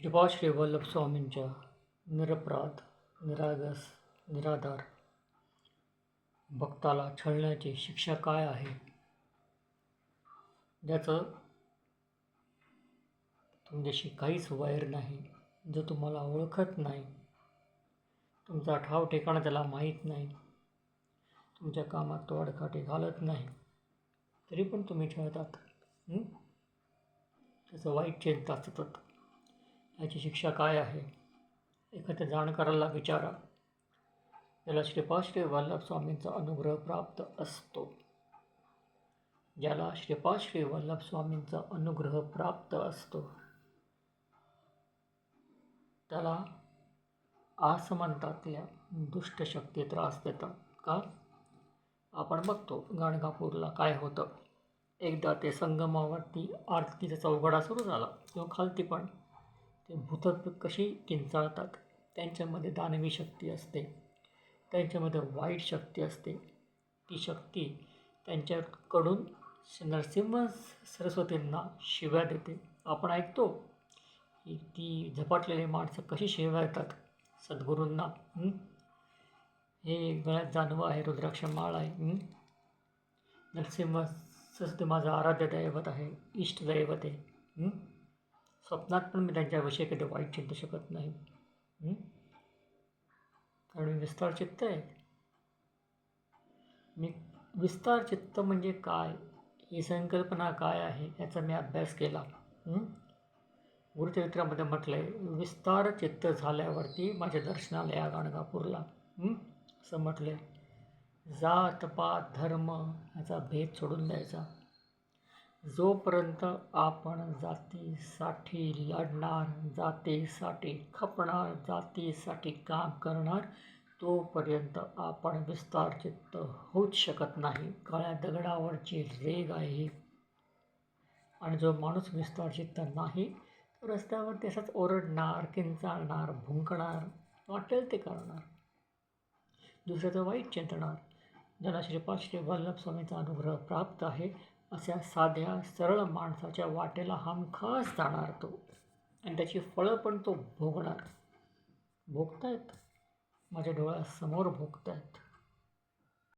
श्रीपाद श्री वल्लभ स्वामींच्या निरपराध निरागस निराधार भक्ताला छळण्याची शिक्षा काय आहे? ज्याचं तुमच्याशी काहीच वैर नाही जो तुम्हाला ओळखत नाही. तुमचा ठाव ठिकाणा त्याला माहीत नाही. तुमच्या कामात तो अडकाटे घालत नाही. तरी पण तुम्ही छळतात त्याचं वाईट चिंता सतत याची शिक्षा काय आहे? एखाद्या जाणकाराला विचारा. त्याला श्रीपाद श्री वल्लभ स्वामींचा अनुग्रह प्राप्त असतो. ज्याला श्रीपाद श्री वल्लभ स्वामींचा अनुग्रह प्राप्त असतो. त्याला आसमंतातल्या दुष्ट शक्ती त्रास देतात. का? आपण बघतो गाणगापूरला काय होतं. एकदा ते संगमावरती आरतीचा चौघडा सुरू झाला. किंवा खालती पण ते भूतत्व कशी किंचाळतात? त्यांच्यामध्ये दानवी शक्ती असते. त्यांच्यामध्ये वाईट शक्ती असते. ती शक्ती त्यांच्याकडून नरसिंह सरस्वतींना शिव्या देते. आपण ऐकतो की ती झपाटलेली माणसं कशी शिव्या येतात सद्गुरूंना हे? गळ्यात जानवं आहे रुद्राक्ष माळ आहे नरसिंह सरस्वती माझं आराध्य दैवत आहे इष्ट दैवत आहे स्वप्नात पण मी त्यांच्याविषयी कधी वाईट चिंतू शकत नाही. कारण मी विस्तार चित्त आहे. मी विस्तार चित्त म्हणजे काय? ही संकल्पना काय आहे? याचा मी अभ्यास केला. गुरुचरित्रामध्ये म्हटलं आहे विस्तार चित्त झाल्यावरती माझ्या दर्शनाला या गाणगापूरला असं म्हटलं आहे जात पात धर्म याचा भेद सोडून द्यायचा. जोपर्यंत आपण जातीसाठी लढणार जातीसाठी खपणार जातीसाठी काम करणार तोपर्यंत आपण विस्तारचित्त होऊच शकत नाही. काळ्या दगडावरची रेग आहे. आणि जो माणूस विस्तारचित्त नाही तो रस्त्यावर तसाच ओरडणार किंचाळणार भुंकणार वाटेल ते करणार. दुसऱ्याचं वाईट चिंतणार. ज्याला श्रीपाद श्री वल्लभ स्वामीचा अनुग्रह प्राप्त आहे अशा साध्या सरळ माणसाच्या वाटेला हमखास जाणार तो. आणि त्याची फळं पण तो भोगणार. भोगतायत. माझ्या डोळ्यासमोर भोगतायत.